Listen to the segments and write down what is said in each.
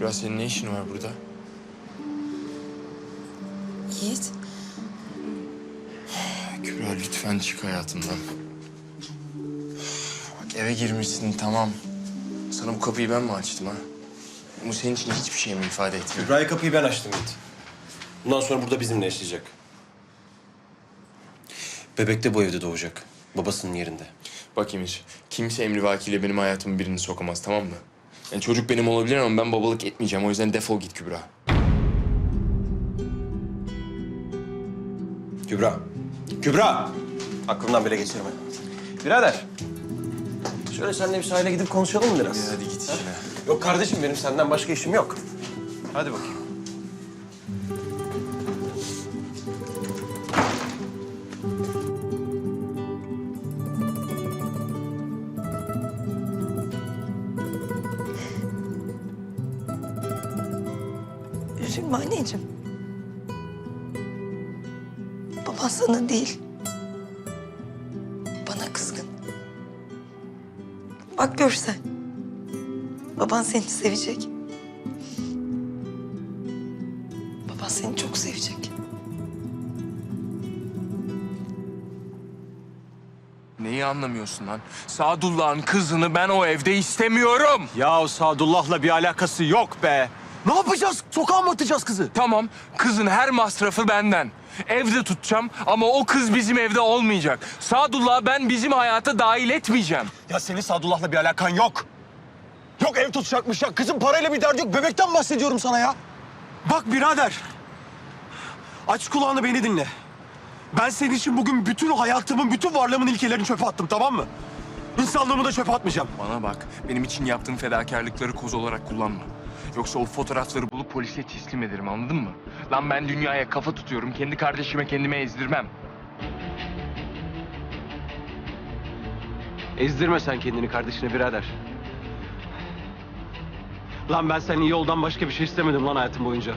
Kübra senin ne işin var burada? Yiğit. Kübra lütfen çık hayatımdan. Bak eve girmişsin tamam. Sana bu kapıyı ben mi açtım ha? Bu senin için hiçbir şey mi ifade etmiyor? Kübra'ya kapıyı ben açtım Yiğit. Bundan sonra burada bizimle yaşayacak. Bebek de bu evde doğacak. Babasının yerinde. Bak Emir, kimse emrivakiyle benim hayatımı birini sokamaz tamam mı? Yani çocuk benim olabilir ama ben babalık etmeyeceğim. O yüzden defol git Kübra. Kübra. Kübra! Aklımdan bile geçirme. Birader. Şöyle seninle bir sahile gidip konuşalım mı biraz? hadi git işine. Yok kardeşim benim senden başka işim yok. Hadi bakayım. Üzülme anneciğim. Baban sana değil. Bana kızgın. Bak görsen. Baban seni sevecek. Baban seni çok sevecek. Neyi anlamıyorsun lan? Sadullah'ın kızını ben o evde istemiyorum. Ya Sadullah'la bir alakası yok be. Ne yapacağız? Sokağa mı atacağız kızı? Tamam, kızın her masrafı benden. Evde tutacağım ama o kız bizim evde olmayacak. Sadullah'ı ben bizim hayata dahil etmeyeceğim. Ya senin Sadullah'la bir alakan yok. Yok ev tutacakmış ya. Kızın parayla bir derdi yok. Bebekten bahsediyorum sana ya. Bak birader. Aç kulağını beni dinle. Ben senin için bugün bütün hayatımın, bütün varlığımın ilkelerini çöpe attım tamam mı? İnsanlığımı da çöpe atmayacağım. Bana bak, benim için yaptığın fedakarlıkları koz olarak kullanma. Yoksa o fotoğrafları bulup polise teslim ederim anladın mı? Lan ben dünyaya kafa tutuyorum, kendi kardeşime kendime ezdirmem. Ezdirme sen kendini kardeşine birader. Lan ben senin iyi yoldan başka bir şey istemedim lan hayatım boyunca.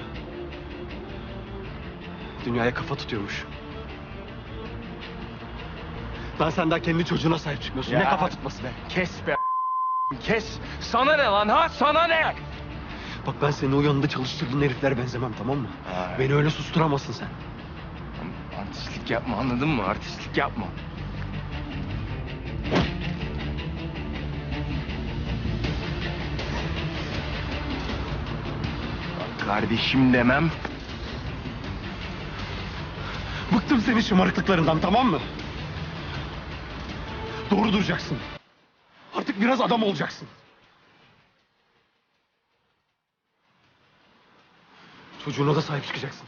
Dünyaya kafa tutuyormuş. Lan sen daha kendi çocuğuna sahip çıkmıyorsun. Ne Ya. kafa tutması be? Kes be kes. Sana ne lan ha? Sana ne? Bak ben senin o yanında çalıştırdığın heriflere benzemem tamam mı? Ha. Beni öyle susturamazsın sen. Artistlik yapma anladın mı? Artistlik yapma. Bak Kardeşim demem. Bıktım senin şımarıklıklarından tamam mı? Doğru duracaksın. Artık biraz adam olacaksın. Çocuğuna da sahip çıkacaksın.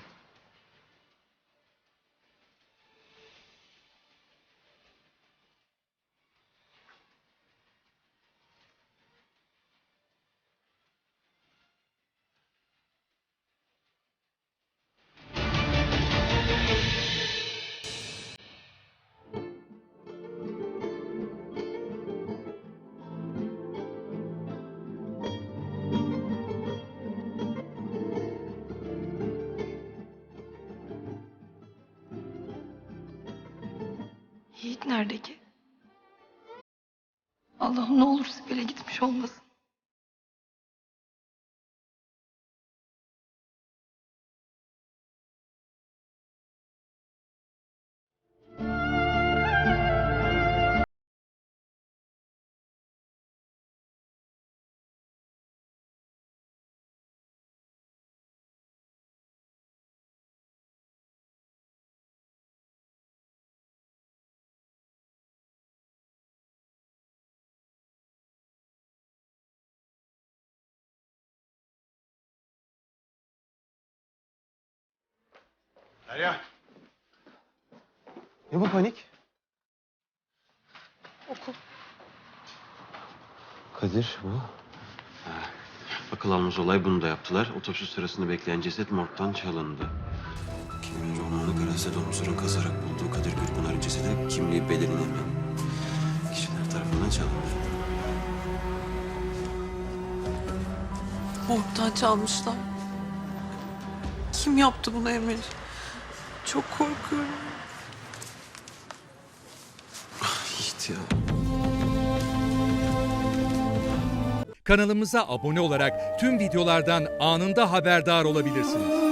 Yiğit nerede ki? Allah'ım ne olur Sibel'e gitmiş olmasın. Derya. Ne bu panik? Okul. Kadir bu. Akıl almaz olay bunu da yaptılar. Otopsi sırasında bekleyen ceset morgdan çalındı. Kimin yoğunluğunu garajda domuzların kazarak bulduğu Kadir Gürpınar'ın cesedi kimliği belirlenemeyen kişiler tarafından çalındı. Morgdan çalmışlar. Kim yaptı bunu Emir? Çok korkuyorum. Yiğit ya. Kanalımıza abone olarak tüm videolardan anında haberdar olabilirsiniz.